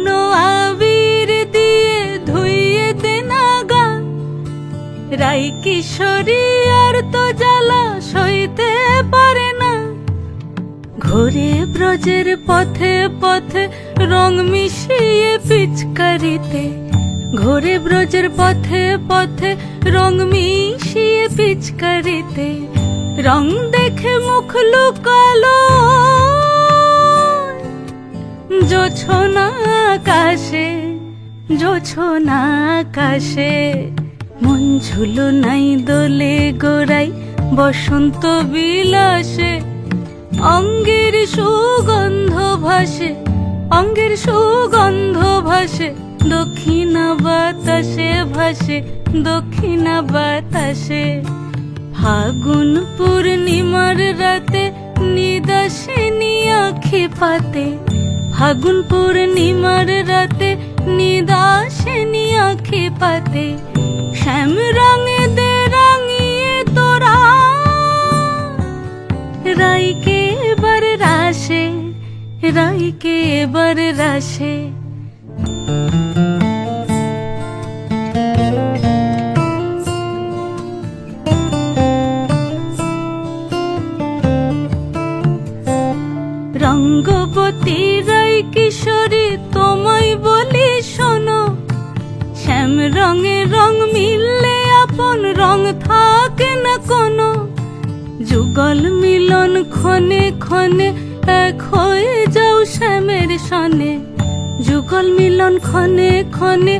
ঘন আবির দিয়ে ধুইয়ে দে না গা রাই কিশোরী আর তো জ্বালা সইতে পারে না। ঘোরে ব্রজের পথে পথে রং মিশিয়ে পিচকারিতে। ঘোরে ব্রজের পথে পথে রং মিশিয়ে পিচকারিতে। রং দেখে মুখ লুকালো জোছনা আকাশে জোছনা আকাশে। মন ঝুলো নাই দোলে গোড়াই বসন্ত বিলাসে। অঙ্গের সুগন্ধ ভাসে, অঙ্গের সুগন্ধ ভাসে। দক্ষিণা বাতাসে ভাসে, দক্ষিণা বাতাসে। ফাগুন পূর্ণিমার রাতে নিদাসিনী আখি পাতে। ফাগুন পূর্ণিমার রাতে নিদাসে আখে পাতে শ্যাম রঙে দে রাঙিয়ে তোরা। রাইকে এবার রাসে রাইকে এবার রাসে রঙ্গবতী রাই কিশোরী, তোমায় বলি শোনো। শ্যাম রঙে রং মিললে আপন রং থাকে না কোনো। যুগল মিলন ক্ষণে ক্ষণে এক হয়ে যাও শ্যামের সনে। যুগল মিলন ক্ষণে ক্ষণে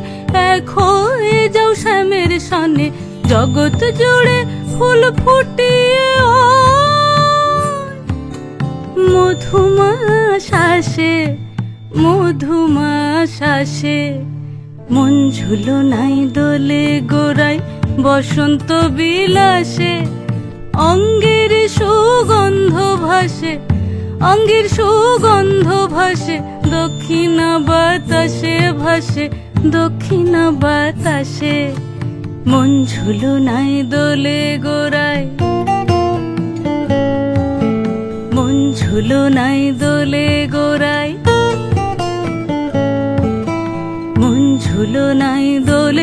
এক হয়ে যাও শ্যামের সনে। জগৎ জুড়ে ফুল ফুটিয়ে শ্বাসে মধুমা শ্বাসে মন ঝুলো নাই দোলে গোড়াই বসন্ত বিলাসে। অঙ্গের সুগন্ধ ভাসে, অঙ্গের সুগন্ধ ভাসে। দক্ষিণা বাতাসে ভাসে, দক্ষিণা বাতাসে। মন ঝুলো নাই দোলে গোড়ায়। মন ঝুলো নাই মন ঝুলো নাই দোলে